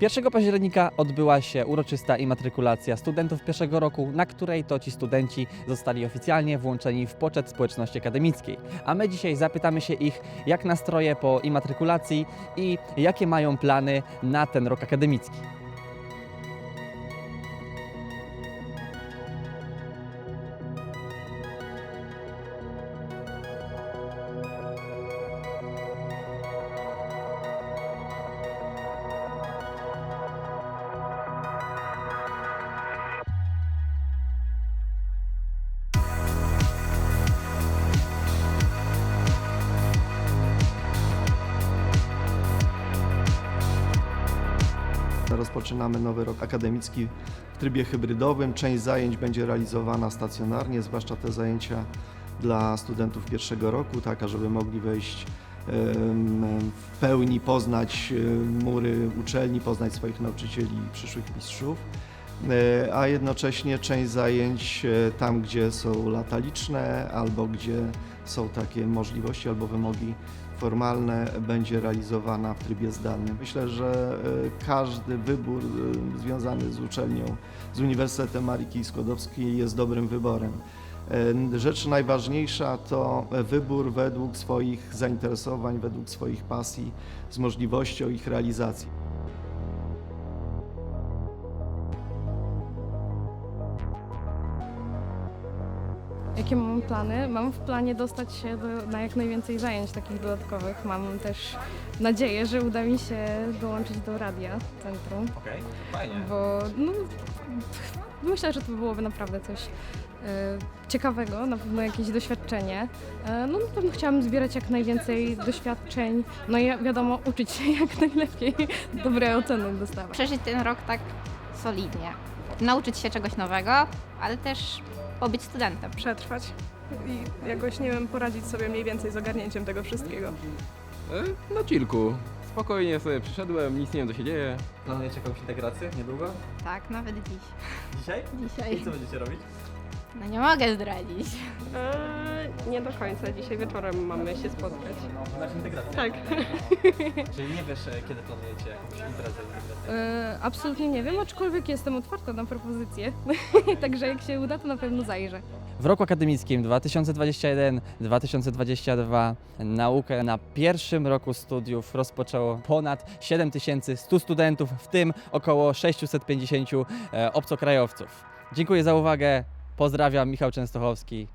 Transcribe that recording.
1 października odbyła się uroczysta imatrykulacja studentów pierwszego roku, na której to ci studenci zostali oficjalnie włączeni w poczet społeczności akademickiej. A my dzisiaj zapytamy się ich, jak nastroje po imatrykulacji i jakie mają plany na ten rok akademicki. Rozpoczynamy nowy rok akademicki w trybie hybrydowym. Część zajęć będzie realizowana stacjonarnie, zwłaszcza te zajęcia dla studentów pierwszego roku, tak ażeby mogli wejść w pełni poznać mury uczelni, poznać swoich nauczycieli i przyszłych mistrzów. E, A jednocześnie część zajęć e, tam, gdzie są lata liczne, albo gdzie są takie możliwości albo wymogi formalne będzie realizowana w trybie zdalnym. Myślę, że e, każdy wybór e, związany z uczelnią, z Uniwersytetem Marii Kij-Skłodowskiej jest dobrym wyborem. E, Rzecz najważniejsza to wybór według swoich zainteresowań, według swoich pasji, z możliwością ich realizacji. Jakie mam plany? Mam w planie dostać się do, na jak najwięcej zajęć takich dodatkowych. Mam też nadzieję, że uda mi się dołączyć do radia centrum, Okej, fajnie. bo no, myślę, że to byłoby naprawdę coś e, ciekawego, na pewno jakieś doświadczenie. E, no na pewno chciałabym zbierać jak najwięcej doświadczeń, no i wiadomo, uczyć się jak najlepiej, dobre oceny dostawać. przeżyć ten rok tak solidnie. Nauczyć się czegoś nowego, ale też pobyć studentem. przetrwać i jakoś, nie wiem, poradzić sobie mniej więcej z ogarnięciem tego wszystkiego. E, Na chillku. Spokojnie sobie przyszedłem, nic nie wiem co się dzieje. Planujecie jakąś integrację niedługo? Tak, nawet dziś. Dzisiaj? Dzisiaj. będziecie robić? No nie mogę zdradzić. Eee, nie do końca. Dzisiaj wieczorem mamy się spotkać. Masz integrację? Tak. Czyli nie wiesz, e, kiedy planujecie jakąś imprezę? E, absolutnie nie wiem, aczkolwiek jestem otwarta na propozycje, także jak się uda, to na pewno zajrzę. W roku akademickim 2021-2022 naukę na pierwszym roku studiów rozpoczęło ponad 7100 studentów, w tym około 650 e, obcokrajowców. Dziękuję za uwagę. Pozdrawiam, Michał Częstochowski.